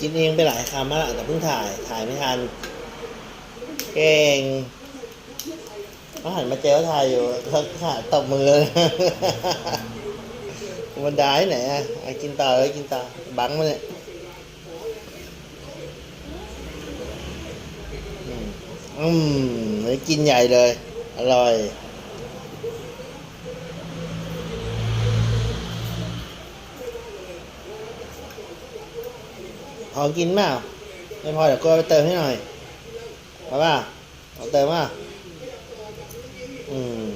กินเองไปหลายคำแล้วล่ะแต่เพิ่งถ่าย ถ่ายไม่ทัน เก่งเขาหันมาเจอเขาถ่ายอยู่เขาขาตบมือเลยมันได้ไหนอะกินต่อเลยกินต่อบังมันเนี่ยอืมอืมเลยกินใหญ่เลย อร่อย อกินเปล่าไม่พอเดี๋ยวก็ไปเติมให้หน่อยมาป่ะเอาเติมป่ะอืม